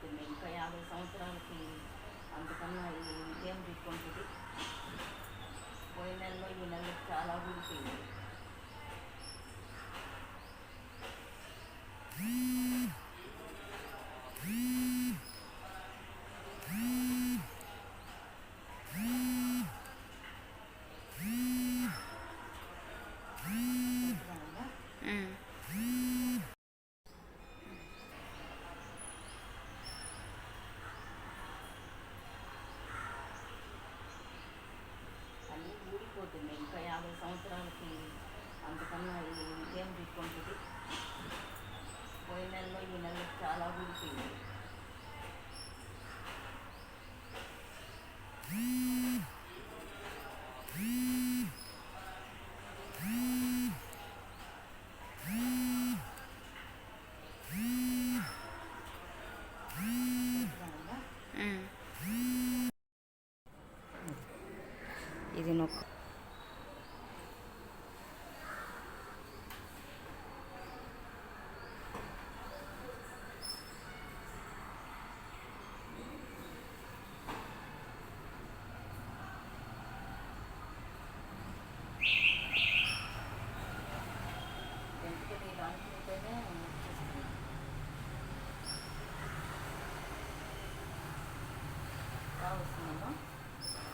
అయిపోతుంది. ఇంకా యాభై సంవత్సరాలకి అంతకన్నా ఇంకేం తీసుకుంటుంది పోయిన నెలలో ఈ నెలలో చాలా ఊడిపోయింది ఉంటుంది ఇంకా యాభై సంవత్సరాలకి అంతకన్నా ఏం తీసుకుంటుంది? పోయిన నెలలో ఈ నెలలో చాలా ఊడిపోయింది ఇది నొక్క.